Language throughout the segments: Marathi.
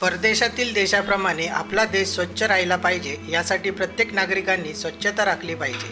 परदेशातील देशाप्रमाणे आपला देश स्वच्छ राहिला पाहिजे यासाठी प्रत्येक नागरिकांनी स्वच्छता राखली पाहिजे.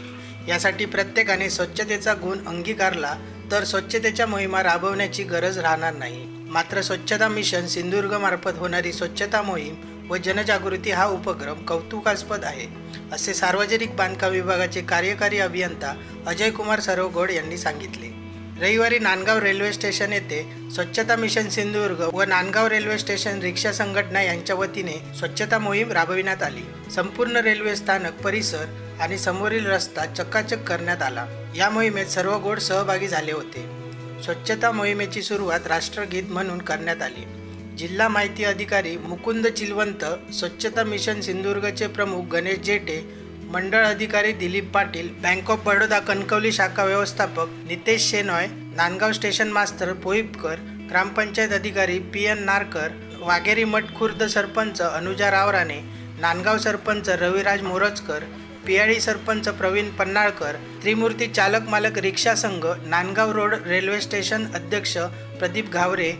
यासाठी प्रत्येकाने स्वच्छतेचा गुण अंगीकारला तर स्वच्छतेच्या मोहिमा राबवण्याची गरज राहणार नाही. मात्र स्वच्छता मिशन सिंधुदुर्गमार्फत होणारी स्वच्छता मोहीम व जनजागृती हा उपक्रम कौतुकास्पद आहे असे सार्वजनिक बांधकाम विभागाचे कार्यकारी अभियंता अजय कुमार सरवगोड यांनी सांगितले. रविवारी नांदगाव रेल्वे स्टेशन येथे स्वच्छता मिशन सिंधुदुर्ग व नांदगाव रेल्वे स्टेशन रिक्षा संघटना यांच्या वतीने स्वच्छता मोहीम राबविण्यात आली. संपूर्ण रेल्वे स्थानक परिसर आणि समोरील रस्ता चक्काचक करण्यात आला. या मोहिमेत सर्व गोड सहभागी झाले होते. स्वच्छता मोहिमेची सुरुवात राष्ट्रगीत म्हणून करण्यात आली. जिल्हा माहिती अधिकारी मुकुंद चिलवंत स्वच्छता मिशन सिंधुदुर्गचे प्रमुख गणेश जेटे मंडळ अधिकारी दिलीप पाटील बँक ऑफ बडोदा कणकवली शाखा व्यवस्थापक नितेश शेनॉय नांदगाव स्टेशन मास्तर पोईपकर ग्रामपंचायत अधिकारी पी एन नारकर वाघेरी मठ खुर्द सरपंच अनुजा रावराने नांदगाव सरपंच रविराज मोरजकर पियाळी सरपंच प्रवीण पन्नाळकर त्रिमूर्ती चालक मालक रिक्षा संघ नांदगाव रोड रेल्वे स्टेशन अध्यक्ष प्रदीप घावरे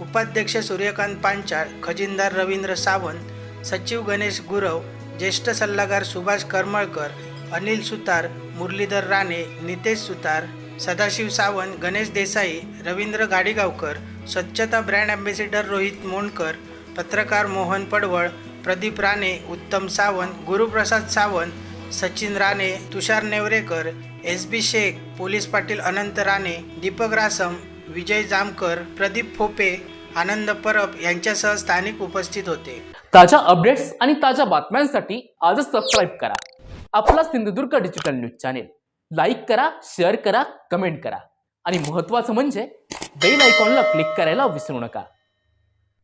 उपाध्यक्ष सूर्यकांत पांचाळ खजिनदार रवींद्र सावंत सचिव गणेश गुरव ज्येष्ठ सल्लागार सुभाष करमळकर अनिल सुतार मुरलीधर राणे नितेश सुतार सदाशिव सावंत गणेश देसाई रवींद्र गाडीगावकर स्वच्छता ब्रँड ॲम्बेसिडर रोहित मोंडकर पत्रकार Mohan Padwal Pradeep Rane Uttam Sawant Guruprasad Sawant Sachin Rane Tushar Nevrekar S B Shaikh police Patil Anant Rane Deepak Rasam Vijay Jamkar Pradeep Fope Anand Parab यांच्यासह स्थानिक उपस्थित होते. ताज्या अपडेट्स आणि ताज्या बातम्यांसाठी आजच सबस्क्राईब करा. आपला Sindhudurg digital news channel like करा शेअर करा कमेंट करा. आणि महत्त्वाचं म्हणजे बेल आयकॉनला क्लिक करायला विसरू नका.